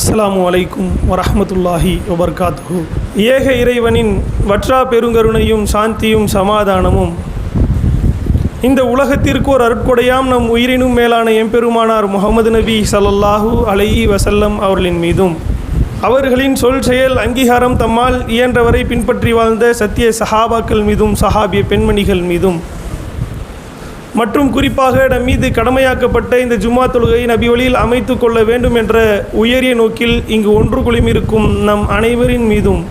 அஸ்லாம் அலைக்கும் வரஹ்மத்துல்லாஹி வபர்காத்து ஏக இறைவனின் வற்றா பெருங்கருணையும் சாந்தியும் சமாதானமும். இந்த உலகத்திற்கு ஒரு அருட்கொடையாம் நம் உயிரினும் மேலான எம்பெருமானார் முகமது நபி சல்லல்லாஹு அலையி வசல்லம் அவர்களின் மீதும். அவர்களின் சொல் செயல் அங்கீகாரம் தம்மால் இயன்றவரை பின்பற்றி வாழ்ந்த சத்திய சஹாபாக்கள் மீதும் சஹாபிய பெண்மணிகள் மீதும். மற்றும் குறிப்பாக நம் மீது கடமையாக்கப்பட்ட இந்த ஜும்மா தொழுகை நபி வழியில் அமைத்து கொள்ள வேண்டும் என்ற உயரிய நோக்கில் இங்கு ஒன்று குளிமிருக்கும் நம் அனைவரின் மீதும்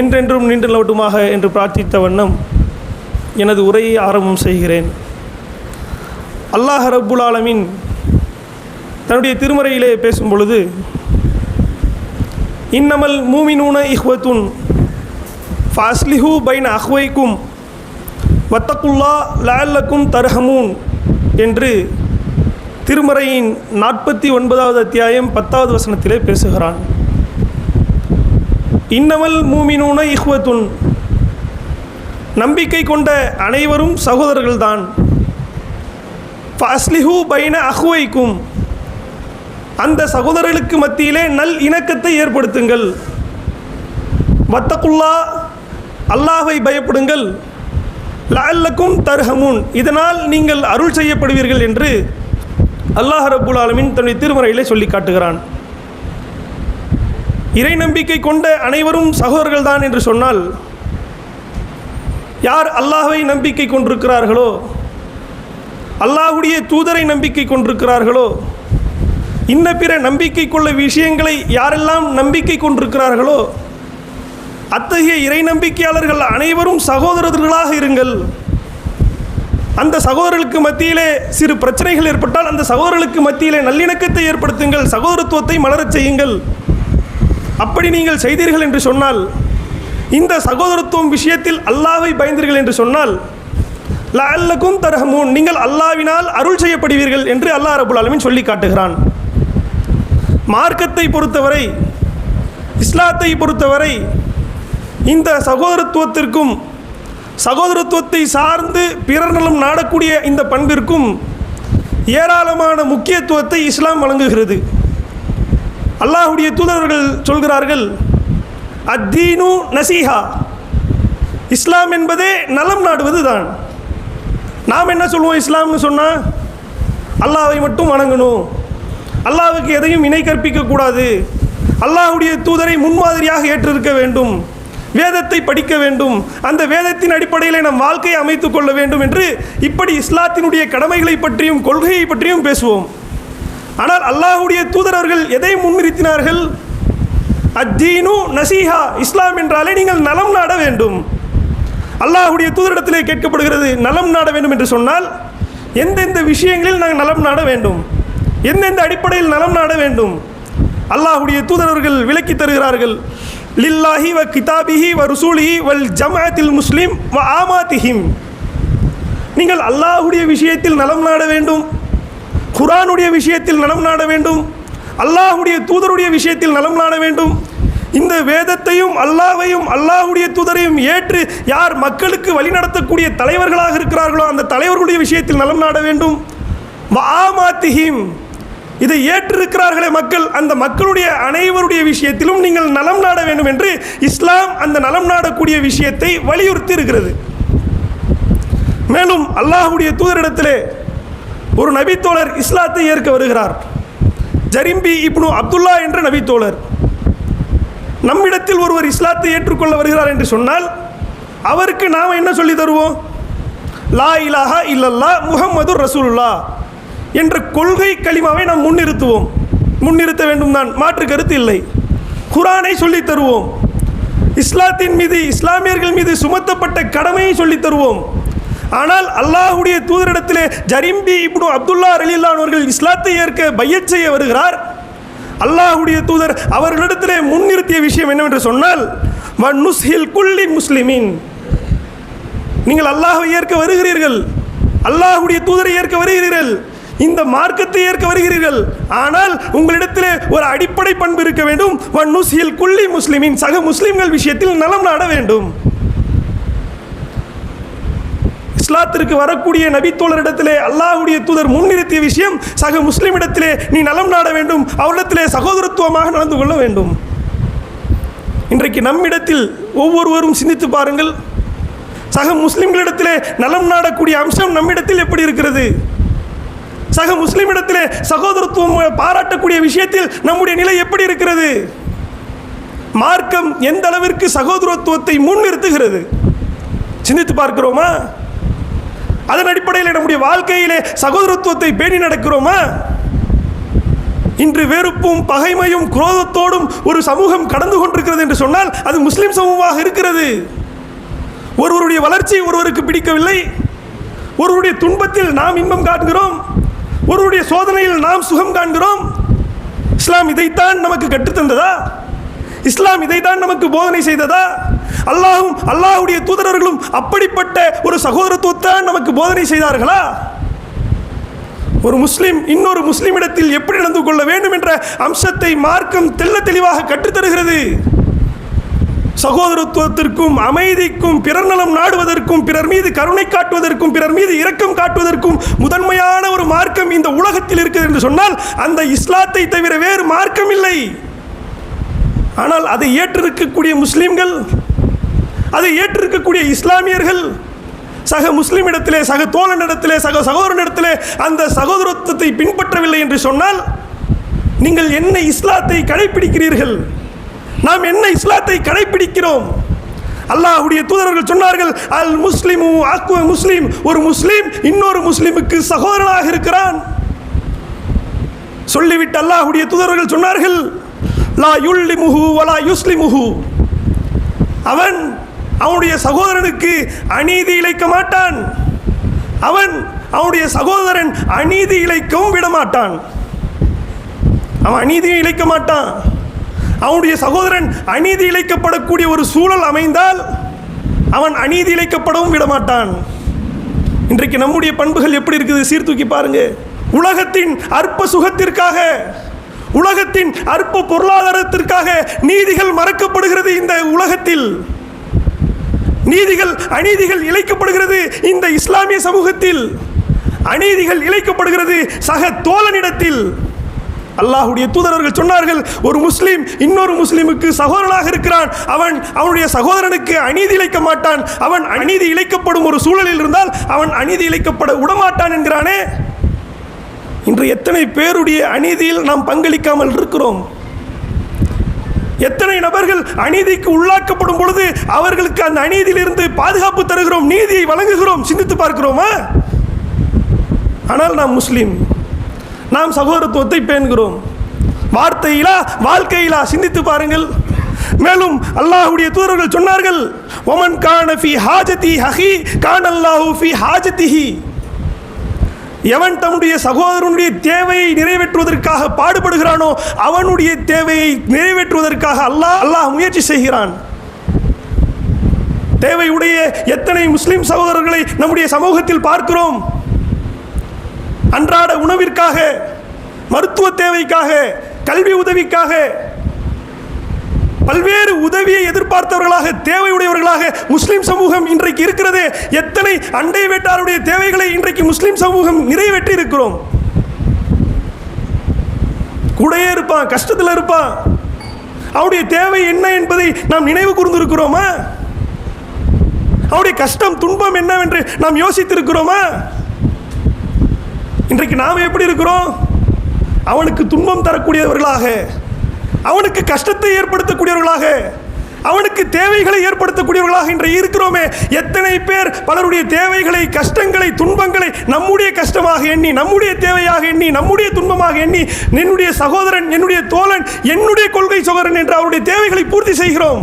என்றென்றும் நின்று நிலவட்டுமாக என்று பிரார்த்தித்த வண்ணம் எனது உரையை ஆரம்பம் செய்கிறேன். அல்லாஹ் ரப்புல் ஆலமின் தன்னுடைய திருமறையிலே பேசும் பொழுது இன்னமல் மூமினூன இஹ்வத்துன் ஃபாஸ்லிஹூ பைன் அஹ்வைக்கும் வத்தக்குல்லா லஅல்லக்கும் தர்ஹமூன் என்று திருமறையின் நாற்பத்தி ஒன்பதாவது அத்தியாயம் பத்தாவது வசனத்திலே பேசுகிறான். இன்னமல் மூமினூன இஹ்வத்துன். நம்பிக்கை கொண்ட அனைவரும் சகோதரர்கள்தான். அஸ்லிஹூ பைன அஹ்வைக்கும். அந்த சகோதரர்களுக்கு மத்தியிலே நல் இணக்கத்தை ஏற்படுத்துங்கள். வத்தக்குல்லா அல்லாஹை பயப்படுங்கள். லஅல்லக்கும் தர்ஹமுன். இதனால் நீங்கள் அருள் செய்யப்படுவீர்கள் என்று அல்லாஹ் ரபுல் ஆலமின் தன்னுடைய திருமறையிலே சொல்லி காட்டுகிறான். இறை நம்பிக்கை கொண்ட அனைவரும் சகோதரர்கள் தான் என்று சொன்னால் யார் அல்லாஹை நம்பிக்கை கொண்டிருக்கிறார்களோ அல்லாஹுடைய தூதரை நம்பிக்கை கொண்டிருக்கிறார்களோ இன்ன பிற நம்பிக்கை கொள்ள விஷயங்களை யாரெல்லாம் நம்பிக்கை கொண்டிருக்கிறார்களோ அத்தகைய இறை நம்பிக்கையாளர்கள் அனைவரும் சகோதரர்களாக இருங்கள். அந்த சகோதரர்களுக்கு மத்தியிலே சிறு பிரச்சனைகள் ஏற்பட்டால் அந்த சகோதரர்களுக்கு மத்தியிலே நல்லிணக்கத்தை ஏற்படுத்துங்கள் சகோதரத்துவத்தை மலரச் செய்யுங்கள். அப்படி நீங்கள் செய்தீர்கள் என்று சொன்னால் இந்த சகோதரத்துவம் விஷயத்தில் அல்லாவை பயந்தீர்கள் என்று சொன்னால் லல்லக்கும் தரஹமூன் நீங்கள் அல்லாவினால் அருள் செய்யப்படுவீர்கள் என்று அல்லாஹ் ரபுல் அலமின் சொல்லி காட்டுகிறான். மார்க்கத்தை பொறுத்தவரை இஸ்லாத்தை பொறுத்தவரை இந்த சகோதரத்துவத்திற்கும் சகோதரத்துவத்தை சார்ந்து பிறர் நலம் நாடக்கூடிய இந்த பண்பிற்கும் ஏராளமான முக்கியத்துவத்தை இஸ்லாம் வழங்குகிறது. அல்லாஹுடைய தூதரர்கள் சொல்கிறார்கள் அத்தீனு நசீஹா. இஸ்லாம் என்பதே நலம் நாடுவது தான் நாம் என்ன சொல்லுவோம் இஸ்லாம்னு சொன்னால் அல்லாவை மட்டும் வணங்கணும். அல்லாவுக்கு எதையும் இணை கற்பிக்கக்கூடாது. அல்லாஹுடைய தூதரை முன்மாதிரியாக ஏற்றிருக்க வேண்டும். வேதத்தை படிக்க வேண்டும். அந்த வேதத்தின் அடிப்படையில் நம் வாழ்க்கையை அமைத்துக் கொள்ள வேண்டும் என்று இப்படி இஸ்லாத்தினுடைய கடமைகளை பற்றியும் கொள்கையை பற்றியும் பேசுவோம். ஆனால் அல்லாஹுடைய தூதரவர்கள் எதை முன்னிறுத்தினார்கள்? அத்தீனு நசீஹா இஸ்லாம் என்றாலே நீங்கள் நலம் நாட வேண்டும். அல்லாஹுடைய தூதரிடத்திலே கேட்கப்படுகிறது நலம் நாட வேண்டும் என்று சொன்னால் எந்தெந்த விஷயங்களில் நாங்கள் நலம் நாட வேண்டும்? எந்தெந்த அடிப்படையில் நலம் நாட வேண்டும்? அல்லாஹுடைய தூதரவர்கள் விளக்கி தருகிறார்கள் லில்லாஹி வ கிதாபிஹி வ ருசூலிஹி வல் ஜமாத்தில் முஸ்லீம் வ ஆமாத்திஹிம். நீங்கள் அல்லாஹுடைய விஷயத்தில் நலம் நாட வேண்டும். குரானுடைய விஷயத்தில் நலம் நாட வேண்டும். அல்லாஹுடைய தூதருடைய விஷயத்தில் நலம் நாட வேண்டும். இந்த வேதத்தையும் அல்லாஹையும் அல்லாஹுடைய தூதரையும் ஏற்று யார் மக்களுக்கு வழிநடத்தக்கூடிய தலைவர்களாக இருக்கிறார்களோ அந்த தலைவர்களுடைய விஷயத்தில் நலம் நாட வேண்டும். ஆமாத்திஹிம். இதை ஏற்றிருக்கிறார்களே மக்கள் அந்த மக்களுடைய அனைவருடைய விஷயத்திலும் நீங்கள் நலம் நாட வேண்டும் என்று இஸ்லாம் அந்த நலம் நாடக்கூடிய விஷயத்தை வலியுறுத்தி இருக்கிறது மேலும் அல்லாஹுடைய தூதரிடத்திலே ஒரு நபித்தோழர் இஸ்லாத்தை ஏற்க வருகிறார். ஜரிம்பி இப்னு அப்துல்லா என்ற நபித்தோழர். நம்மிடத்தில் ஒருவர் இஸ்லாத்தை ஏற்றுக்கொள்ள வருகிறார் என்று சொன்னால் அவருக்கு நாம் என்ன சொல்லி தருவோம்? லா இலாஹா இல்லல்லா முகம்மது ரசூலுல்லா என்ற கொள்கை களிமாவை நாம் முன்னிறுத்துவோம். முன்னிறுத்த வேண்டும் தான். மாற்று கருத்து இல்லை. குரானை சொல்லித் தருவோம். இஸ்லாத்தின் மீது இஸ்லாமியர்கள் மீது சுமத்தப்பட்ட கடமையை சொல்லித் தருவோம். ஆனால் அல்லாஹுடைய தூதரிடத்திலே ஜரிம்பி இப்படி அப்துல்லா ரலில்லான் அவர்கள் இஸ்லாத்தை ஏற்க பையச் செய்ய வருகிறார். அல்லாஹுடைய தூதர் அவர்களிடத்திலே முன்னிறுத்திய விஷயம் என்னவென்று சொன்னால் வன் நுஸ்ஹில் முஸ்லிமின். நீங்கள் அல்லாஹை ஏற்க வருகிறீர்கள். அல்லாஹுடைய தூதரை ஏற்க வருகிறீர்கள். இந்த மார்க்கத்தை ஏற்க வருகிறீர்கள். ஆனால் உங்களிடத்திலே ஒரு அடிப்படை பண்பு இருக்க வேண்டும். வன் குள்ளி முஸ்லிமின் சக முஸ்லிம்கள் விஷயத்தில் நலம் நாட வேண்டும். இஸ்லாத்திற்கு வரக்கூடிய நபித்தோழரிடத்திலே அல்லாஹுடைய தூதர் முன்னிறுத்திய விஷயம் சக முஸ்லிமிடத்திலே நீ நலம் நாட வேண்டும். அவரிடத்திலே சகோதரத்துவமாக நடந்து கொள்ள வேண்டும். இன்றைக்கு நம்மிடத்தில் ஒவ்வொருவரும் சிந்தித்து பாருங்கள். சக முஸ்லிம்களிடத்திலே நலம் நாடக்கூடிய அம்சம் நம்மிடத்தில் எப்படி இருக்கிறது? சக முஸ்லிமிடத்திலே சகோதரத்துவம் பாராட்டக்கூடிய விஷயத்தில் நம்முடைய நிலை எப்படி இருக்கிறது? மார்க்கம் எந்த அளவிற்கு சகோதரத்துவத்தை முன்னிறுத்துகிறது? சிந்தித்து பார்க்கிறோமா? அதன் அடிப்படையில் நம்முடைய வாழ்க்கையிலே சகோதரத்துவத்தை பேணி நடக்கிறோமா? இன்று வெறுப்பும் பகைமையும் குரோதத்தோடும் ஒரு சமூகம் கடந்து கொண்டிருக்கிறது என்று சொன்னால் அது முஸ்லிம் சமூகமாக இருக்கிறது. ஒருவருடைய வளர்ச்சி ஒருவருக்கு பிடிக்கவில்லை. ஒருவருடைய துன்பத்தில் நாம் இன்பம் காண்கிறோம். ஒருவருடைய சோதனையில் நாம் சுகம் காண்கிறோம். இஸ்லாம் இதைத்தான் நமக்கு கற்றுத்தந்ததா? இஸ்லாம் இதைத்தான் நமக்கு போதனை செய்ததா? அல்லாஹும் அல்லாஹ்வுடைய தூதரர்களும் அப்படிப்பட்ட ஒரு சகோதரத்துவத்தான் நமக்கு போதனை செய்தார்களா? ஒரு முஸ்லீம் இன்னொரு முஸ்லிமிடத்தில் எப்படி நடந்து கொள்ள வேண்டும் என்ற அம்சத்தை மார்க்கம் தெல்ல தெளிவாக கற்றுத்தருகிறது? சகோதரத்துவத்திற்கும் அமைதிக்கும் பிறர் நலம் நாடுவதற்கும் பிறர் மீது கருணை காட்டுவதற்கும் பிறர் மீது இரக்கம் காட்டுவதற்கும் முதன்மையான ஒரு மார்க்கம் இந்த உலகத்தில் இருக்குது என்று சொன்னால் அந்த இஸ்லாத்தை தவிர வேறு மார்க்கம் இல்லை. ஆனால் அதை ஏற்றிருக்கக்கூடிய முஸ்லீம்கள் அதை ஏற்றிருக்கக்கூடிய இஸ்லாமியர்கள் சக முஸ்லிமிடத்திலே சக தோழனிடத்திலே சக சகோதரனிடத்திலே அந்த சகோதரத்துவத்தை பின்பற்றவில்லை என்று சொன்னால் நீங்கள் என்ன இஸ்லாத்தை கடைபிடிக்கிறீர்கள் நாம் என்ன இஸ்லாத்தை கடைபிடிக்கிறோம் அல்லாஹுடைய தூதர்கள் சொன்னார்கள் அல் முஸ்லிம் ஆக்குவ முஸ்லிம். ஒரு முஸ்லிம் இன்னொரு முஸ்லிமுக்கு சகோதரனாக இருக்கிறான். சொல்லிவிட்டு அல்லாஹுடைய தூதர்கள் சொன்னார்கள் லா யுல்லிமுஹு வலா யுஸ்லிமுஹு. அவன் அவனுடைய சகோதரனுக்கு அநீதி இழைக்க மாட்டான். அவன் அவனுடைய சகோதரன் அநீதி இழைக்கவும் விட மாட்டான் அவன் அநீதியும் இழைக்க மாட்டான். அவனுடைய சகோதரன் அநீதி இழைக்கப்படக்கூடிய ஒரு சூழல் அமைந்தால் அவன் அநீதி இழைக்கப்படவும் விடமாட்டான். இன்றைக்கு நம்முடைய பண்புகள் எப்படி இருக்குது? சீர்தூக்கி பாருங்க. உலகத்தின் அற்ப சுகத்திற்காக உலகத்தின் அற்ப பொருளாதாரத்திற்காக நீதிகள் மறக்கப்படுகிறது இந்த உலகத்தில். நீதிகள் அநீதிகள் இழைக்கப்படுகிறது இந்த இஸ்லாமிய சமூகத்தில். அநீதிகள் இழைக்கப்படுகிறது சக தோழனிடத்தில். அல்லாஹுடைய தூதரர்கள் சொன்னார்கள் ஒரு முஸ்லீம் இன்னொரு முஸ்லீமுக்கு சகோதரனாக இருக்கிறான். அவன் அவனுடைய சகோதரனுக்கு அநீதி இழைக்க மாட்டான். அவன் அநீதி இழைக்கப்படும் ஒரு சூழலில் இருந்தால் அவன் அநீதி இழைக்கப்பட விடமாட்டான் என்கிறானே. இன்று எத்தனை பேருடைய அநீதியில் நாம் பங்களிக்காமல் இருக்கிறோம்? எத்தனை நபர்கள் அநீதிக்கு உள்ளாக்கப்படும் பொழுது அவர்களுக்கு அந்த அநீதியிலிருந்து பாதுகாப்பு தருகிறோம் நீதியை வழங்குகிறோம் சிந்தித்து பார்க்கிறோமா? ஆனால் நாம் முஸ்லீம். நாம் சகோதரத்துவத்தை பேணுகிறோம். வார்த்தையிலா வாழ்க்கையிலா சிந்தித்து பாருங்கள். மேலும் அல்லாஹ்வுடைய தூதர்கள் சொன்னார்கள் ஒமன் கான ஃபி ஹாஜதி ஹஹி கான் அல்லாஹு ஃபி ஹாஜதிஹி. எவன் தன்னுடைய சகோதரனுடைய தேவையை நிறைவேற்றுவதற்காக பாடுபடுகிறானோ அவனுடைய தேவையை நிறைவேற்றுவதற்காக அல்லாஹ் அல்லாஹ் முயற்சி செய்கிறான். தேவையுடைய எத்தனை முஸ்லிம் சகோதரர்களை நம்முடைய சமூகத்தில் பார்க்கிறோம். அன்றாட உணவிற்காக மருத்துவ தேவைக்காக கல்வி உதவிக்காக பல்வேறு உதவியை எதிர்பார்த்தவர்களாக தேவையுடையவர்களாக முஸ்லீம் சமூகம் இன்றைக்கு இருக்கிறதே. எத்தனை அண்டை வேட்டாருடைய தேவைகளை இன்றைக்கு முஸ்லீம் சமூகம் நிறைவேற்றி இருக்கிறோம் கூடையே இருப்பான் கஷ்டத்தில் இருப்பான். அவருடைய தேவை என்ன என்பதை நாம் நினைவு கூர்ந்திருக்கிறோமா? அவருடைய கஷ்டம் துன்பம் என்னவென்று நாம் யோசித்திருக்கிறோமா? இன்றைக்கு நாம் எப்படி இருக்கிறோம்? அவனுக்கு துன்பம் தரக்கூடியவர்களாக அவனுக்கு கஷ்டத்தை ஏற்படுத்தக்கூடியவர்களாக அவனுக்கு தேவைகளை ஏற்படுத்தக்கூடியவர்களாக இன்று இருக்கிறோமே. எத்தனை பேர் பலருடைய தேவைகளை கஷ்டங்களை துன்பங்களை நம்முடைய கஷ்டமாக எண்ணி நம்முடைய தேவையாக எண்ணி நம்முடைய துன்பமாக எண்ணி என்னுடைய சகோதரன் என்னுடைய தோழன் என்னுடைய கொள்கை சகோதரன் என்று அவருடைய தேவைகளை பூர்த்தி செய்கிறோம்.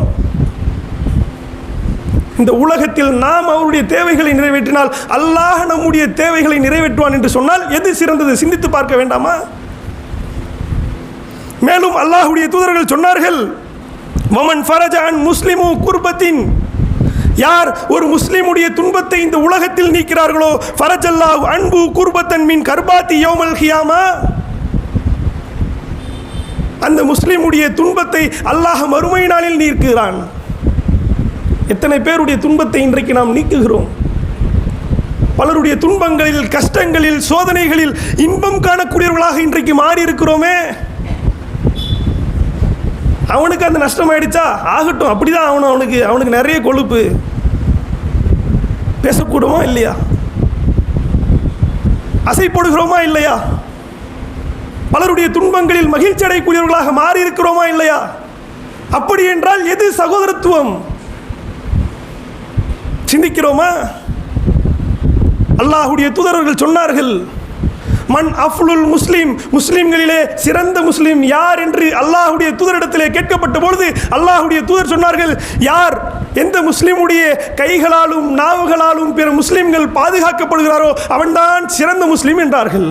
இந்த உலகத்தில் நாம் அவருடைய தேவைகளை நிறைவேற்றினால் அல்லாஹ் நம்முடைய தேவைகளை நிறைவேற்றுவான் என்று சொன்னால் எது சிறந்தது? சிந்தித்து பார்க்க வேண்டாமா? மேலும் அல்லாஹுடைய தூதர்கள் சொன்னார்கள் மமன் ஃபரஜான் முஸ்லிமு குர்பத்தின். யார் ஒரு முஸ்லீமுடைய துன்பத்தை இந்த உலகத்தில் நீக்கிறார்களோ ஃபரஜல்லாஹ் அன்பு குர்பத்தன் மின் கர்பாத்தி யோமல் ஹியாமா அந்த முஸ்லீமுடைய துன்பத்தை அல்லாஹ் மறுமை நாளில் நீக்கிறான் எத்தனை பேருடைய துன்பத்தை இன்றைக்கு நாம் நீக்குகிறோம்? பலருடைய துன்பங்களில் கஷ்டங்களில் சோதனைகளில் இன்பம் காணக்கூடியவர்களாக இன்றைக்கு மாறி இருக்கிறோமே அவனுக்கு அந்த நஷ்டம் ஆயிடுச்சா ஆகட்டும் அப்படிதான் அவனு அவனுக்கு அவனுக்கு நிறைய கொழுப்பு. பேசக்கூடுமா இல்லையா? அசைப்படுகிறோமா இல்லையா? பலருடைய துன்பங்களில் மகிழ்ச்சி அடையக்கூடியவர்களாக மாறி இருக்கிறோமா இல்லையா? அப்படி என்றால் எது சகோதரத்துவம்? சிந்திக்கிறோமா? அல்லாஹுடைய தூதரர்கள் சொன்னார்கள் மன் அஃப்லுல் முஸ்லீம் முஸ்லீம்களிலே சிறந்த முஸ்லீம் யார்? என்று அல்லாஹுடைய தூதரிடத்திலே கேட்கப்பட்ட பொழுது அல்லாஹுடைய தூதர் சொன்னார்கள் யார் எந்த முஸ்லீமுடைய கைகளாலும் நாவுகளாலும் பிற முஸ்லீம்கள் பாதுகாக்கப்படுகிறாரோ அவன்தான் சிறந்த முஸ்லீம் என்றார்கள்.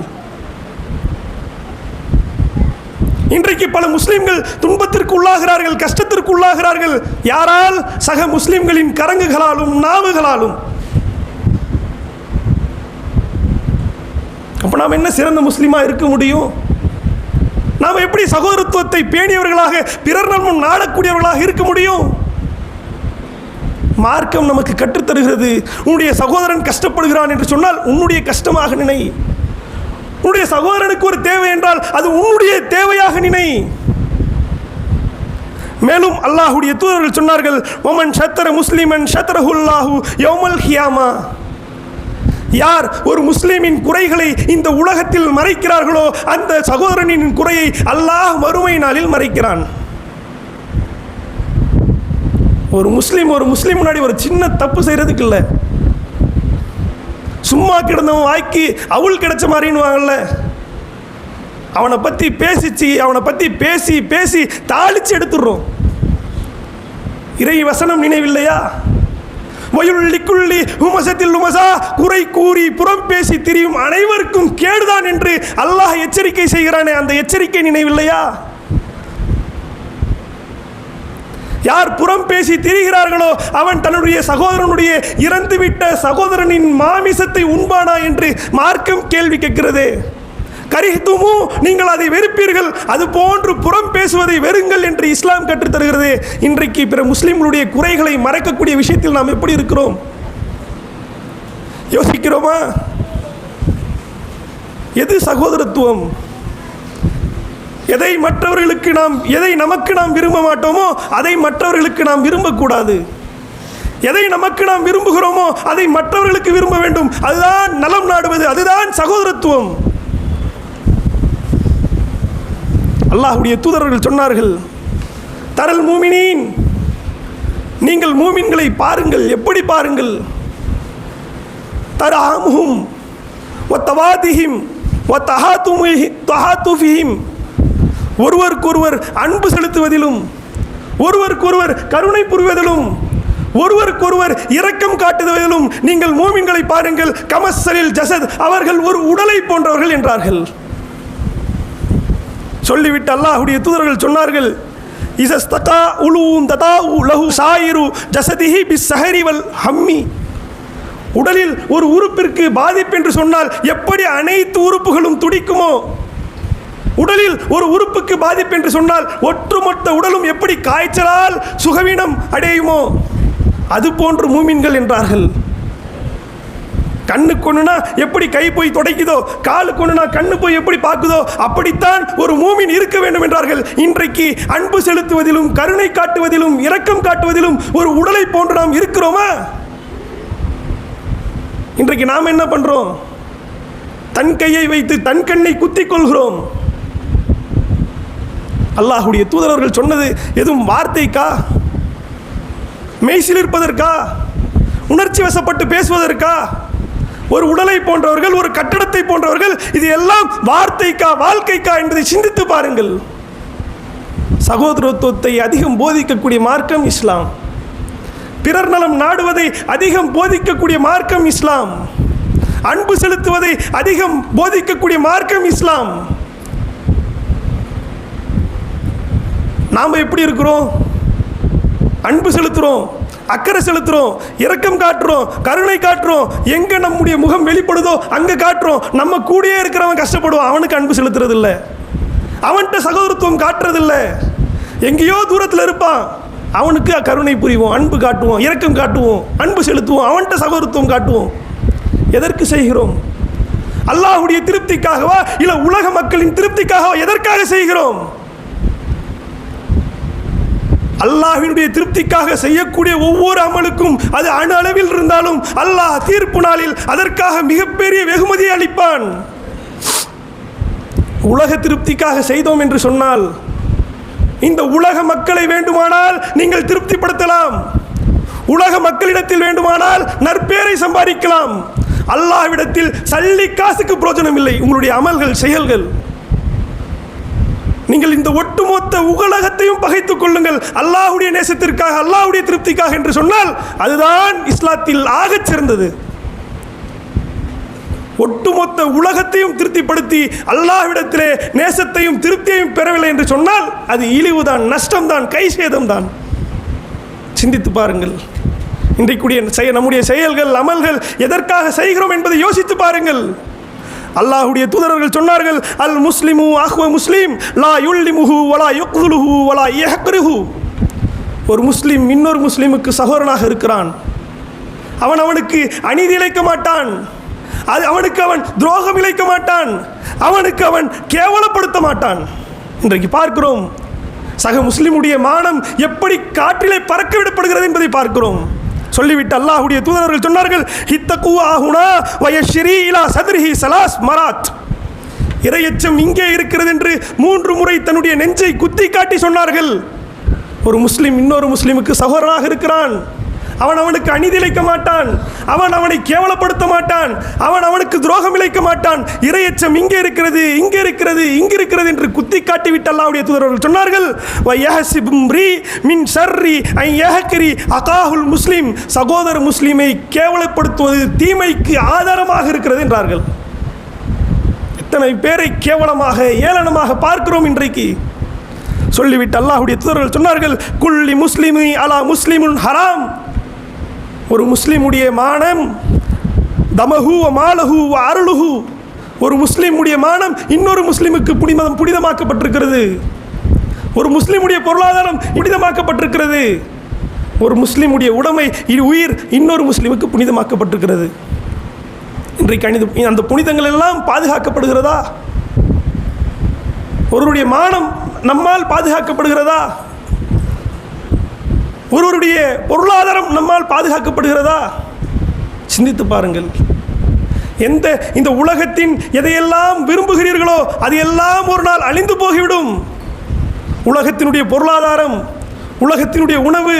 இன்றைக்கு பல முஸ்லிம்கள் துன்பத்திற்கு உள்ளாகிறார்கள் கஷ்டத்திற்கு உள்ளாகிறார்கள் யாரால்? சக முஸ்லிம்களின் கரங்குகளாலும் நாவுகளாலும். அப்ப நாம் என்ன சிறந்த முஸ்லீமா இருக்க முடியும்? நாம் எப்படி சகோதரத்துவத்தை பேணியவர்களாக பிறர் நன்மம் நாடக்கூடியவர்களாக இருக்க முடியும்? மார்க்கம் நமக்கு கற்றுத்தருகிறது. உன்னுடைய சகோதரன் கஷ்டப்படுகிறான் என்று சொன்னால் உன்னுடைய கஷ்டமாக நினை. உன்னுடைய சகோதரனுக்கு ஒரு தேவை என்றால் அது உன்னுடைய தேவையாக நினை. மேலும் அல்லாஹுடைய தூதர்கள் சொன்னார்கள் ஒமன் ஷத்தர முஸ்லிமன் சத்ரஹுல்லாஹு யௌமல் ஹியாமா யார் ஒரு முஸ்லிமின் குறைகளை இந்த உலகத்தில் மறைக்கிறார்களோ அந்த சகோதரனின் குறையை அல்லாஹ் மறுமை நாளில் மறைக்கிறான். ஒரு முஸ்லீம் ஒரு முஸ்லீம் முன்னாடி ஒரு சின்ன தப்பு செய்யறதுக்கு இல்லை. சும்மா கிடந்தவன் வாய்க்கு அவுள் கிடைச்ச மாதிரின்னுவாங்கல்ல. அவனை பற்றி பேசிச்சு அவனை பற்றி பேசி பேசி தாளிச்சு எடுத்துடுறோம். இறை வசனம் நினைவில்லையா? வயுள்ளிக்குள்ளி உமசத்தில் உமசா குறை கூறி புறம் பேசி திரியும் அனைவருக்கும் கேடுதான் என்று அல்லாஹ் எச்சரிக்கை செய்கிறானே அந்த எச்சரிக்கை நினைவில்லையா? யார் புறம் பேசி திரிகிறார்களோ அவன் தன்னுடைய சகோதரனுடைய இறந்துவிட்ட சகோதரனின் மாமிசத்தை உண்பானா என்று மார்க்கம் கேள்வி கேட்கிறது. கரிஹத்துமு நீங்கள் அதை வெறுப்பீர்கள். அது போன்று புறம் பேசுவதை வெறுங்கள் என்று இஸ்லாம் கற்றுத்தருகிறது இன்றைக்கு பிற முஸ்லிம்களுடைய குறைகளை மறைக்கக்கூடிய விஷயத்தில் நாம் எப்படி இருக்கிறோம்? யோசிக்கிறோமா? எது சகோதரத்துவம்? எதை மற்றவர்களுக்கு நாம் எதை நமக்கு நாம் விரும்ப மாட்டோமோ அதை மற்றவர்களுக்கு நாம் விரும்பக்கூடாது. எதை நமக்கு நாம் விரும்புகிறோமோ அதை மற்றவர்களுக்கு விரும்ப வேண்டும். அதுதான் நலம் நாடுவது அதுதான் சகோதரத்துவம். அல்லாஹ்வுடைய தூதர்கள் சொன்னார்கள் தரல் மூமினின் நீங்கள் மூமின்களை பாருங்கள். எப்படி பாருங்கள்? தராமுகும் ஒத்தவாதிஹிம் ஒத்தஹாத்துமிஹி தஹாத்துஃபிஹிம். ஒருவருக்கொருவர் அன்பு செலுத்துவதிலும் ஒருவருக்கொருவர் கருணை புரிவதிலும் ஒருவருக்கொருவர் இரக்கம் காட்டுவதிலும் நீங்கள் மூமின்களை பாருங்கள். கமசலில் ஜசத் அவர்கள் ஒரு உடலை போன்றவர்கள் என்றார்கள். சொல்லிவிட்டு அல்லாஹுடைய தூதர்கள் சொன்னார்கள் இசஸ்தகா உலுவும் ததா உலகு சாயிரு ஜசதிஹி பிஸ் சஹரிவல் ஹம்மி. உடலில் ஒரு உறுப்பிற்கு பாதிப்பு என்று சொன்னால் எப்படி அனைத்து உறுப்புகளும் துடிக்குமோ உடலில் ஒரு உறுப்புக்கு பாதிப்பு என்று சொன்னால் ஒட்டுமொத்த உடலும் எப்படி காய்ச்சலால் சுகவீனம் அடையுமோ? அது போன்று மூமின்கள் என்றார்கள். கண்ணு கொண்டுனா எப்படி கை போய் துடைக்குதோ காலு கொண்டுனா கண்ணு போய் எப்படி பார்க்குதோ அப்படித்தான் ஒரு மூமின் இருக்க வேண்டும் என்றார்கள். இன்றைக்கு அன்பு செலுத்துவதிலும் கருணை காட்டுவதிலும் இரக்கம் காட்டுவதிலும் ஒரு உடலை போன்று நாம் இருக்கிறோமா? இன்றைக்கு நாம் என்ன பண்ணுறோம் தன் கையை வைத்து தன் கண்ணை குத்திக் கொள்கிறோம். அல்லாஹுடைய தூதரவர்கள் சொன்னது எதுவும் வார்த்தைக்கா? மெய்சில் இருப்பதற்கா? உணர்ச்சி வசப்பட்டு பேசுவதற்கா? ஒரு உடலை போன்றவர்கள் ஒரு கட்டடத்தை போன்றவர்கள் இது எல்லாம் வார்த்தைக்கா வாழ்க்கைக்கா என்பதை சிந்தித்து பாருங்கள். சகோதரத்துவத்தை அதிகம் போதிக்கக்கூடிய மார்க்கம் இஸ்லாம். பிறர் நலம் நாடுவதை அதிகம் போதிக்கக்கூடிய மார்க்கம் இஸ்லாம். அன்பு செலுத்துவதை அதிகம் போதிக்கக்கூடிய மார்க்கம் இஸ்லாம். நாம் எப்படி இருக்கிறோம்? அன்பு செலுத்துகிறோம் அக்கறை செலுத்துகிறோம் இரக்கம் காட்டுறோம் கருணை காட்டுறோம் எங்கே நம்முடைய முகம் வெளிப்படுதோ அங்கே காட்டுறோம். நம்ம கூடயே இருக்கிறவன் கஷ்டப்படுவான் அவனுக்கு அன்பு செலுத்துறது இல்லை அவன்கிட்ட சகோதரத்துவம் காட்டுறதில்ல. எங்கேயோ தூரத்தில் இருப்பான். அவனுக்கு கருணை புரிவோம் அன்பு காட்டுவோம் இரக்கம் காட்டுவோம் அன்பு செலுத்துவோம் அவன்கிட்ட சகோதரத்துவம் காட்டுவோம். எதற்கு செய்கிறோம்? அல்லாஹுடைய திருப்திக்காகவா? இல்லை உலக மக்களின் திருப்திக்காகவா எதற்காக செய்கிறோம்? அல்லாஹினுடைய திருப்திக்காக செய்யக்கூடிய ஒவ்வொரு அமலுக்கும் அது அணு அளவில் இருந்தாலும் அல்லாஹ் தீர்ப்பு நாளில் அதற்காக மிகப்பெரிய வெகுமதியை அளிப்பான். உலக திருப்திக்காக செய்தோம் என்று சொன்னால் இந்த உலக மக்களை வேண்டுமானால் நீங்கள் திருப்திப்படுத்தலாம். உலக மக்களிடத்தில் வேண்டுமானால் நற்பேரை சம்பாதிக்கலாம். அல்லாஹ்விடத்தில் சல்லி காசுக்கு பிரோஜனம் இல்லை உங்களுடைய அமல்கள் செயல்கள். நீங்கள் இந்த ஒட்டுமொத்த உலகத்தையும் பகைத்துக் கொள்ளுங்கள். அல்லாஹ்வுடைய நேசத்திற்காக அல்லாஹுடைய திருப்திக்காக என்று சொன்னால் அதுதான் இஸ்லாத்தில் ஆகச் சிறந்தது. ஒட்டுமொத்த உலகத்தையும் திருப்திப்படுத்தி அல்லாஹ்விடத்திலே நேசத்தையும் திருப்தியையும் பெறவில்லை என்று சொன்னால் அது இழிவுதான் நஷ்டம்தான் கை சேதம்தான் சிந்தித்து பாருங்கள். இன்றைக்குடைய செய்ய நம்முடைய செயல்கள் அமல்கள் எதற்காக செய்கிறோம் என்பதை யோசித்து பாருங்கள். அல்லாஹுடைய தூதரர்கள் சொன்னார்கள் அல் முஸ்லிமு அஹ்வ முஸ்லீம் லா யுல்லிமுஹு வலா யுக்துலுஹு வலா யஹ்ரிஹு ஒரு முஸ்லீம் இன்னொரு முஸ்லீமுக்கு சகோதரனாக இருக்கிறான். அவன் அவனுக்கு அநீதி இழைக்க மாட்டான். அது அவனுக்கு அவன் துரோகம் இழைக்க மாட்டான். அவனுக்கு அவன் கேவலப்படுத்த மாட்டான். இன்றைக்கு பார்க்கிறோம் சக முஸ்லிமுடைய மானம் எப்படி காற்றிலே பறக்க விடப்படுகிறது என்பதை பார்க்கிறோம். சொல்லிவிட்டு அல்லாஹுடைய தூதரர்கள் சொன்னார்கள் ஹித்தகு ஆகுனா வயஸ்ரீ இலா சதுரிஹி சலாஸ் மராத். இரையச்சம் இங்கே இருக்கிறது என்று மூன்று முறை தன்னுடைய நெஞ்சை குத்தி காட்டி சொன்னார்கள். ஒரு முஸ்லீம் இன்னொரு முஸ்லீமுக்கு சகோதரனாக இருக்கிறான். அவன் அவனுக்கு அநீதிழைக்க மாட்டான். அவன் அவனை கேவலப்படுத்த மாட்டான். அவன் அவனுக்கு துரோகம் இழைக்க மாட்டான். இரையச்சம் இங்கே இருக்கிறது இங்கே இருக்கிறது இங்கே இருக்கிறது என்று குத்தி காட்டி விட்டல்லாவுடைய தூதரர்கள் சொன்னார்கள் வயஹசிபும் மின் ஷர்ரி ஐ யஹக்கரி அகாஹுல் முஸ்லீம். சகோதர முஸ்லீமை கேவலப்படுத்துவது தீமைக்கு ஆதாரமாக இருக்கிறது என்றார்கள். எத்தனை பேரை கேவலமாக ஏளனமாக பார்க்கிறோம் இன்றைக்கு. சொல்லிவிட்டு அல்லாஹுடைய தூதர்கள் சொன்னார்கள் குள்ளி முஸ்லிமி அலா முஸ்லிமுன் ஹராம். ஒரு முஸ்லீமுடைய மானம் தமஹு வ மாலஹு அருளுஹு. ஒரு முஸ்லீமுடைய மானம் இன்னொரு முஸ்லீமுக்கு புனிதம் புனிதமாக்கப்பட்டிருக்கிறது. ஒரு முஸ்லீமுடைய பொருளாதாரம் புனிதமாக்கப்பட்டிருக்கிறது. ஒரு முஸ்லீமுடைய உடைமை இ- உயிர் இன்னொரு முஸ்லிமுக்கு புனிதமாக்கப்பட்டிருக்கிறது. இன்றைக்கு அணிந்து அந்த புனிதங்கள் எல்லாம் பாதுகாக்கப்படுகிறதா? ஒருவருடைய மானம் நம்மால் பாதுகாக்கப்படுகிறதா? ஒருவருடைய பொருளாதாரம் நம்மால் பாதுகாக்கப்படுகிறதா? சிந்தித்து பாருங்கள். எந்த இந்த உலகத்தின் எதையெல்லாம் விரும்புகிறீர்களோ அது எல்லாம் ஒரு நாள் அழிந்து போகிவிடும். உலகத்தினுடைய பொருளாதாரம் உலகத்தினுடைய உணவு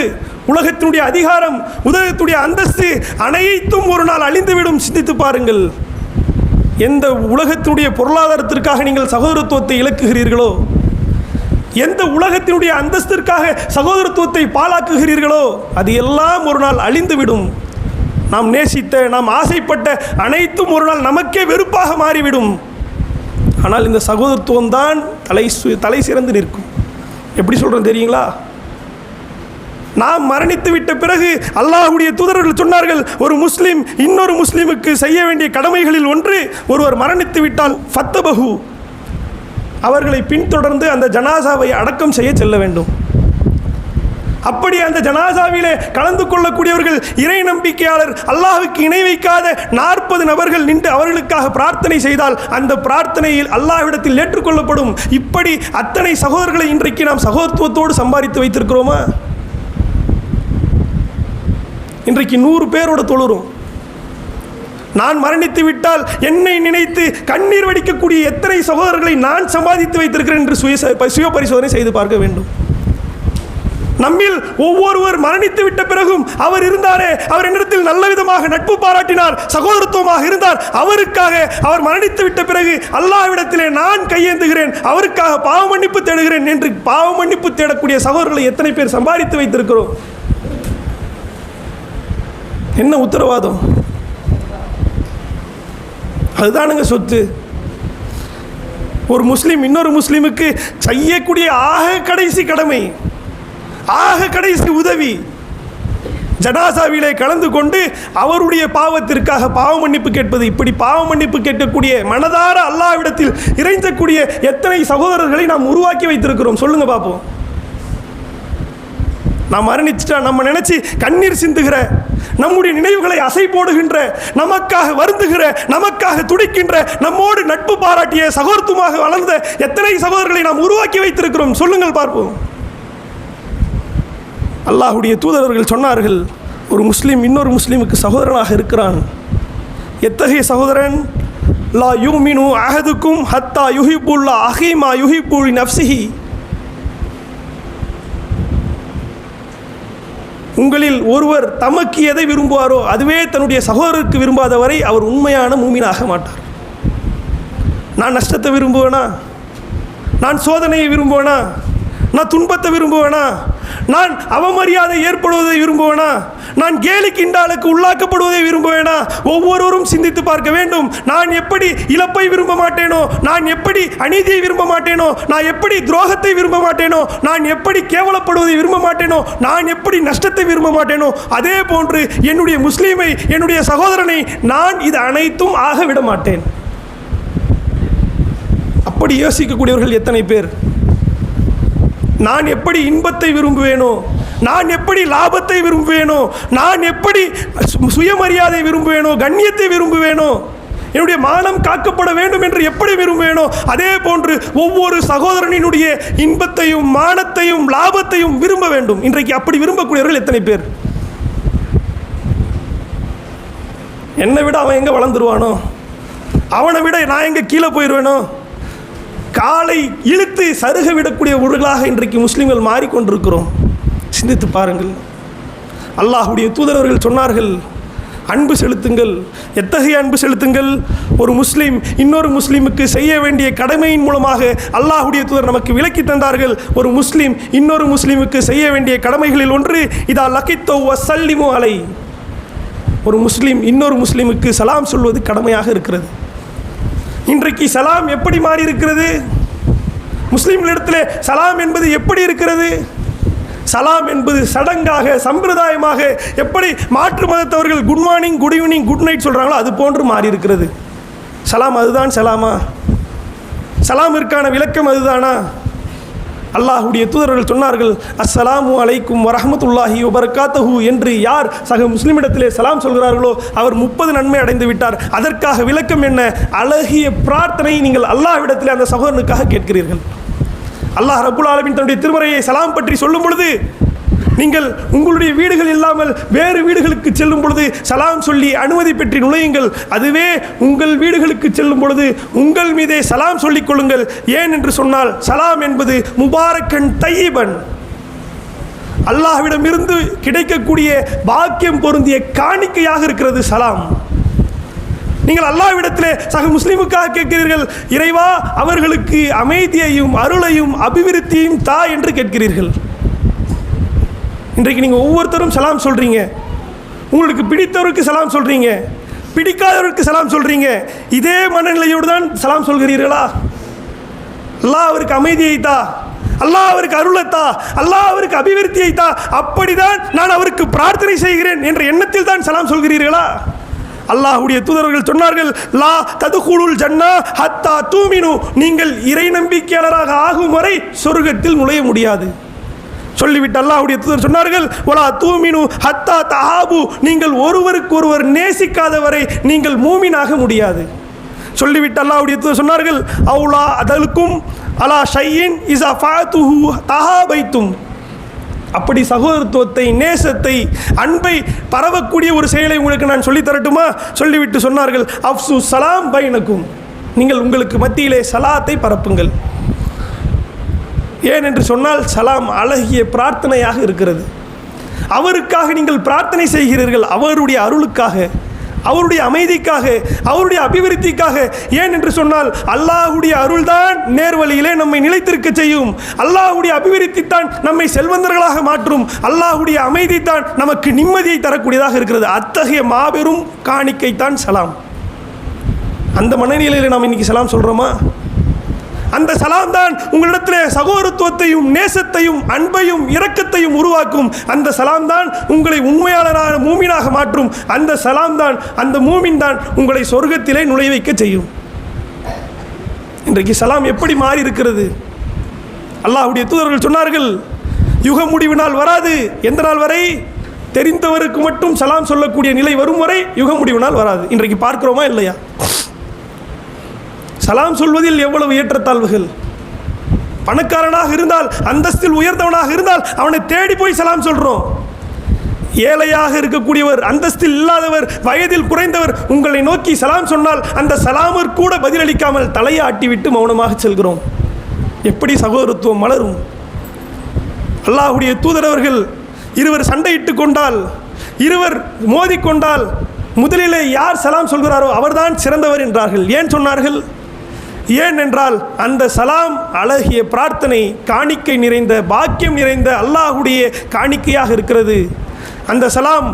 உலகத்தினுடைய அதிகாரம் உலகத்துடைய அந்தஸ்து அனைத்தும் ஒரு நாள் அழிந்துவிடும். சிந்தித்து பாருங்கள். எந்த உலகத்தினுடைய பொருளாதாரத்திற்காக நீங்கள் சகோதரத்துவத்தை இழக்குகிறீர்களோ எந்த உலகத்தினுடைய அந்தஸ்திற்காக சகோதரத்துவத்தை பாழாக்குகிறீர்களோ அது எல்லாம் ஒரு நாள் அழிந்துவிடும். நாம் நேசித்த நாம் ஆசைப்பட்ட அனைத்தும் ஒரு நாள் நமக்கே வெறுப்பாக மாறிவிடும். ஆனால் இந்த சகோதரத்துவம் தான் தலை சு- தலை சிறந்து நிற்கும். எப்படி சொல்கிறேன் தெரியுங்களா? நாம் மரணித்து விட்ட பிறகு அல்லாஹுடைய தூதர்கள் சொன்னார்கள் ஒரு முஸ்லீம் இன்னொரு முஸ்லீமுக்கு செய்ய வேண்டிய கடமைகளில் ஒன்று ஒருவர் மரணித்து விட்டால் ஃபத்தபஹு. அவர்களை பின்தொடர்ந்து அந்த ஜனாசாவை அடக்கம் செய்ய செல்ல வேண்டும். அப்படி அந்த ஜனாசாவிலே கலந்து கொள்ளக்கூடியவர்கள் இறை நம்பிக்கையாளர் அல்லாஹுக்கு இணை வைக்காத நாற்பது நபர்கள் நின்று அவர்களுக்காக பிரார்த்தனை செய்தால் அந்த பிரார்த்தனையில் அல்லாஹ்விடத்தில் ஏற்றுக்கொள்ளப்படும். இப்படி அத்தனை சகோதரர்களை இன்றைக்கு நாம் சகோதரத்துவத்தோடு சம்பாதித்து வைத்திருக்கிறோமா? இன்றைக்கு நூறு பேரோட தொழுறோம். நான் மரணித்து விட்டால் என்னை நினைத்து கண்ணீர் வடிக்கக்கூடிய எத்தனை சகோதரர்களை நான் சம்பாதித்து வைத்திருக்கிறேன் என்று சுய சுய பரிசோதனை செய்து பார்க்க வேண்டும். நம்மில் ஒவ்வொருவர் மரணித்து விட்ட பிறகும் அவர் இருந்தாரே அவர் என்னிடத்தில் நல்ல விதமாக நட்பு பாராட்டினார் சகோதரத்துவமாக இருந்தார். அவருக்காக அவர் மரணித்து விட்ட பிறகு அல்லாவிடத்திலே நான் கையேந்துகிறேன் அவருக்காக பாவ மன்னிப்பு தேடுகிறேன் என்று பாவ மன்னிப்பு தேடக்கூடிய சகோதரர்களை எத்தனை பேர் சம்பாதித்து வைத்திருக்கிறோம்? என்ன உத்தரவாதம்? அதுதானுங்க சொத்து. ஒரு முஸ்லீம் இன்னொரு முஸ்லீமுக்கு செய்யக்கூடிய ஆக கடைசி கடமை ஆக கடைசி உதவி. ஜனாசாவிலே கலந்து கொண்டு அவருடைய பாவத்திற்காக பாவ மன்னிப்பு கேட்பது இப்படி பாவ மன்னிப்பு கேட்கக்கூடிய மனதார அல்லாவிடத்தில் இறைஞ்சக்கூடிய எத்தனை சகோதரர்களை நாம் உருவாக்கி வைத்திருக்கிறோம் சொல்லுங்க பார்ப்போம் நாம் மரணிச்சுட்டா நம்ம நினைச்சு கண்ணீர் சிந்துகிற நம்முடைய நினைவுகளை அசை போடுகின்ற நமக்காக வருந்துகிற நமக்காக துடிக்கின்ற நம்மோடு நட்பு பாராட்டிய சகோதரத்துவமாக வளர்ந்த எத்தனை சகோதரர்களை நாம் உருவாக்கி வைத்திருக்கிறோம் சொல்லுங்கள் பார்ப்போம். அல்லாஹுடைய தூதரர்கள் சொன்னார்கள் ஒரு முஸ்லீம் இன்னொரு முஸ்லீமுக்கு சகோதரனாக இருக்கிறான். எத்தகைய சகோதரன்? லா யூமினு அஹதுக்கும் ஹத்தா யுஹிபுல்லா அஹிமா யுஹிபுல் நப்சிஹி உங்களில் ஒருவர் தமக்கு எதை விரும்புவாரோ அதுவே தன்னுடைய சகோதரருக்கு விரும்பாத வரை அவர் உண்மையான மூமினாக மாட்டார். நான் நஷ்டத்தை விரும்புவேனா? நான் சோதனையை விரும்புவேனா? நான் துன்பத்தை விரும்புவேனா? நான் அவமரியாதை ஏற்படுவதை விரும்புவேனா? நான் கேலி கிண்டாலுக்கு உள்ளாக்கப்படுவதை விரும்புவேனா? ஒவ்வொருவரும் சிந்தித்து பார்க்க வேண்டும். நான் எப்படி இழப்பை விரும்ப மாட்டேனோ? நான் எப்படி அநீதியை விரும்ப மாட்டேனோ? நான் எப்படி துரோகத்தை விரும்ப மாட்டேனோ? நான் எப்படி கேவலப்படுவதை விரும்ப மாட்டேனோ? நான் எப்படி நஷ்டத்தை விரும்ப மாட்டேனோ? அதே போன்று என்னுடைய முஸ்லீமை என்னுடைய சகோதரனை நான் இது அனைத்தும் ஆக விட மாட்டேன். அப்படி யோசிக்கக்கூடியவர்கள் எத்தனை பேர்? நான் எப்படி இன்பத்தை விரும்புவேனோ நான் எப்படி லாபத்தை விரும்புவேனோ நான் எப்படி சு- சுயமரியாதை விரும்புவேனோ கண்ணியத்தை விரும்புவேனோ என்னுடைய மானம் காக்கப்பட வேண்டும் என்று எப்படி விரும்புவேனோ அதே போன்று ஒவ்வொரு சகோதரனினுடைய இன்பத்தையும் மானத்தையும் லாபத்தையும் விரும்ப வேண்டும். இன்றைக்கு அப்படி விரும்பக்கூடியவர்கள் எத்தனை பேர்? என்னை விட அவன் எங்கே வளர்ந்துருவானோ? அவனை விட நான் எங்கே கீழே போயிடுவேனோ காலை இழுத்து சருக விடக்கூடிய ஊர்களாக இன்றைக்கு முஸ்லீம்கள் மாறிக்கொண்டிருக்கிறோம். சிந்தித்து பாருங்கள். அல்லாஹுடைய தூதரவர்கள் சொன்னார்கள் அன்பு செலுத்துங்கள் எத்தகைய அன்பு செலுத்துங்கள்? ஒரு முஸ்லீம் இன்னொரு முஸ்லீமுக்கு செய்ய வேண்டிய கடமையின் மூலமாக அல்லாஹுடைய தூதர் நமக்கு விலக்கி தந்தார்கள். ஒரு முஸ்லீம் இன்னொரு முஸ்லீமுக்கு செய்ய வேண்டிய கடமைகளில் ஒன்று இதா லக்கித்தோ வசல்லிமோ அலை. ஒரு முஸ்லீம் இன்னொரு முஸ்லீமுக்கு சலாம் சொல்வது கடமையாக இருக்கிறது. இன்றைக்கு சலாம் எப்படி மாறி இருக்கிறது முஸ்லீம்களிடத்தில் சலாம் என்பது எப்படி இருக்கிறது? சலாம் என்பது சடங்காக சம்பிரதாயமாக எப்படி மாற்று மதத்தவர்கள் good morning good evening good night சொல்கிறாங்களோ அது போன்று மாறி இருக்கிறது சலாம் அதுதான் சலாமா? சலாமிற்கான விளக்கம் அதுதானா? அல்லாஹுடைய தூதர்கள் சொன்னார்கள் அஸ்ஸலாமு அலைக்கும் வரஹமத்துல்லாஹி வபரகாத்தஹு என்று யார் சக முஸ்லிமிடத்திலே சலாம் சொல்கிறார்களோ அவர் முப்பது நன்மை அடைந்து விட்டார். அதற்காக விளக்கம் என்ன? அழகிய பிரார்த்தனையை நீங்கள் அல்லாஹ்விடத்திலே அந்த சகோதரனுக்காக கேட்கிறீர்கள். அல்லாஹ் ரபுல் ஆலமின் தன்னுடைய திருமறையை சலாம் பற்றி சொல்லும் பொழுது நீங்கள் உங்களுடைய வீடுகள் இல்லாமல் வேறு வீடுகளுக்கு செல்லும் பொழுது சலாம் சொல்லி அனுமதி பெற்று நுழையுங்கள். அதுவே உங்கள் வீடுகளுக்கு செல்லும் பொழுது உங்கள் மீதே சலாம் சொல்லிக் கொள்ளுங்கள். ஏன் என்று சொன்னால் சலாம் என்பது முபாரக்கன் தையீபன். அல்லாஹ்விடம் இருந்து கிடைக்கக்கூடிய பாக்கியம் பொருந்திய காணிக்கையாக இருக்கிறது சலாம். நீங்கள் அல்லாஹ்விடத்திலே சக முஸ்லீமுக்காக கேட்கிறீர்கள் இறைவா அவர்களுக்கு அமைதியையும் அருளையும் அபிவிருத்தியும் தா என்று கேட்கிறீர்கள். இன்றைக்கு நீங்கள் ஒவ்வொருத்தரும் சலாம் சொல்கிறீங்க உங்களுக்கு பிடித்தவருக்கு சலாம் சொல்கிறீங்க பிடிக்காதவருக்கு சலாம் சொல்கிறீங்க இதே மனநிலையோடு தான் சலாம் சொல்கிறீர்களா? அல்லாஹ் அவருக்கு அமைதியை தா அல்லாஹ் அவருக்கு அருளத்தா அல்லாஹ் அவருக்கு அபிவிருத்தியை தா அப்படிதான் நான் அவருக்கு பிரார்த்தனை செய்கிறேன் என்ற எண்ணத்தில் தான் சலாம் சொல்கிறீர்களா? அல்லாஹுடைய தூதர்கள் சொன்னார்கள் லா ததுகுலுல் ஜன்னா ஹத்தா தூமினு. நீங்கள் இறை நம்பிக்கையாளராக ஆகும் வரை சொர்க்கத்தில் நுழைய முடியாது. சொல்லிவிட்டு அல்லாஹுடைய தூதர் சொன்னார்கள் ஒலா தூமினு ஹத்தா தஹாபு. நீங்கள் ஒருவருக்கு ஒருவர் நேசிக்காதவரை நீங்கள் மூமினாக முடியாது. சொல்லிவிட்டு அல்லாஹ்வுடைய தூதர் சொன்னார்கள் அவுலா அதலுக்கும் அலா ஷையின் இசா ஃபாத்துஹு தஹாபைத்தும். அப்படி சகோதரத்துவத்தை நேசத்தை அன்பை பரவக்கூடிய ஒரு செயலை உங்களுக்கு நான் சொல்லித் தரட்டுமா? சொல்லிவிட்டு சொன்னார்கள் அப்சு சலாம் பைனக்கும். நீங்கள் உங்களுக்கு மத்தியிலே சலாத்தை பரப்புங்கள். ஏன் என்று சொன்னால் சலாம் அழகிய பிரார்த்தனையாக இருக்கிறது. அவருக்காக நீங்கள் பிரார்த்தனை செய்கிறீர்கள் அவருடைய அருளுக்காக அவருடைய அமைதிக்காக அவருடைய அபிவிருத்திக்காக. ஏன் என்று சொன்னால் அல்லாஹுடைய அருள்தான் நேர்வழியிலே நம்மை நிலைத்திருக்க செய்யும். அல்லாஹுடைய அபிவிருத்தி தான் நம்மை செல்வந்தர்களாக மாற்றும். அல்லாஹுடைய அமைதி தான் நமக்கு நிம்மதியை தரக்கூடியதாக இருக்கிறது. அத்தகைய மாபெரும் காணிக்கை தான் சலாம். அந்த மனநிலையில் நாம் இன்னைக்கு சலாம் சொல்கிறோமா அந்த சலாம் தான் உங்களிடத்தில் சகோதரத்துவத்தையும் நேசத்தையும் அன்பையும் இரக்கத்தையும் உருவாக்கும். அந்த சலாம் தான் உங்களை உண்மையாளரான மூமினாக மாற்றும். அந்த சலாம் தான் அந்த மூமின் தான் உங்களை சொர்க்கத்திலே நுழைய வைக்க செய்யும். இன்றைக்கு சலாம் எப்படி மாறி இருக்கிறது அல்லாஹ்வுடைய தூதர்கள் சொன்னார்கள் யுக முடிவு நாள் வராது. எந்த நாள் வரை? தெரிந்தவருக்கு மட்டும் சலாம் சொல்லக்கூடிய நிலை வரும் வரை யுக முடிவு நாள் வராது. இன்றைக்கு பார்க்கிறோமா இல்லையா? சலாம் சொல்வதில் எவ்வளவு ஏற்றத்தாழ்வுகள்? பணக்காரனாக இருந்தால் அந்தஸ்தில் உயர்ந்தவனாக இருந்தால் அவனை தேடி போய் சலாம் சொல்கிறோம் ஏழையாக இருக்கக்கூடியவர் அந்தஸ்தில் இல்லாதவர் வயதில் குறைந்தவர் உங்களை நோக்கி சலாம் சொன்னால் அந்த சலாமர் கூட பதிலளிக்காமல் தலையை ஆட்டிவிட்டு மௌனமாக செல்கிறோம். எப்படி சகோதரத்துவம் மலரும்? அல்லாஹுடைய தூதரவர்கள் இருவர் சண்டையிட்டு கொண்டால் இருவர் மோதிக்கொண்டால் முதலிலே யார் சலாம் சொல்கிறாரோ அவர்தான் சிறந்தவர் என்றார்கள். ஏன் சொன்னார்கள்? ஏனென்றால் அந்த சலாம் அழகிய பிரார்த்தனை காணிக்கை நிறைந்த பாக்கியம் நிறைந்த அல்லாஹுடைய காணிக்கையாக இருக்கிறது. அந்த சலாம்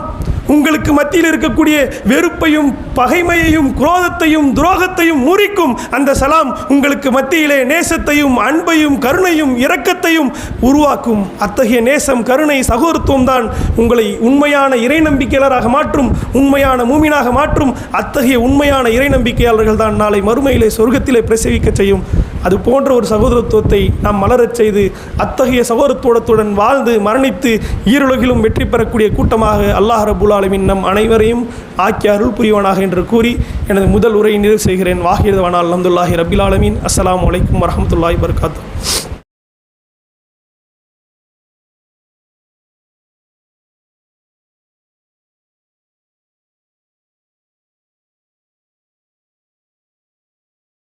உங்களுக்கு மத்தியில் இருக்கக்கூடிய வெறுப்பையும் பகைமையையும் குரோதத்தையும் துரோகத்தையும் முறிக்கும் அந்த சலாம் உங்களுக்கு மத்தியிலே நேசத்தையும் அன்பையும் கருணையும் இரக்கத்தையும் உருவாக்கும். அத்தகைய நேசம் கருணை சகோதரத்துவம் தான் உங்களை உண்மையான இறை நம்பிக்கையாளராக மாற்றும் உண்மையான மூமினாக மாற்றும். அத்தகைய உண்மையான இறை நம்பிக்கையாளர்கள் தான் நாளை மறுமையிலே சொர்க்கத்திலே பிரசவிக்க செய்யும். அது போன்ற ஒரு சகோதரத்துவத்தை நாம் மலரச் செய்து அத்தகைய சகோதரத்துவத்துடன் வாழ்ந்து மரணித்து ஈருலகிலும் வெற்றி பெறக்கூடிய கூட்டமாக அல்லாஹ் ரபுல் ஆலமின் நம் அனைவரையும் ஆக்கி அருள் புரிவானாக என்று கூறி எனது முதல் உரையை நிறைவு செய்கிறேன். வாகிரதவானால் அலமதுல்லாஹி ரபில் ஆலமின். அஸ்லாம் வலைக்கம் வரமத்துல்லாஹி வபரகாத்துஹு.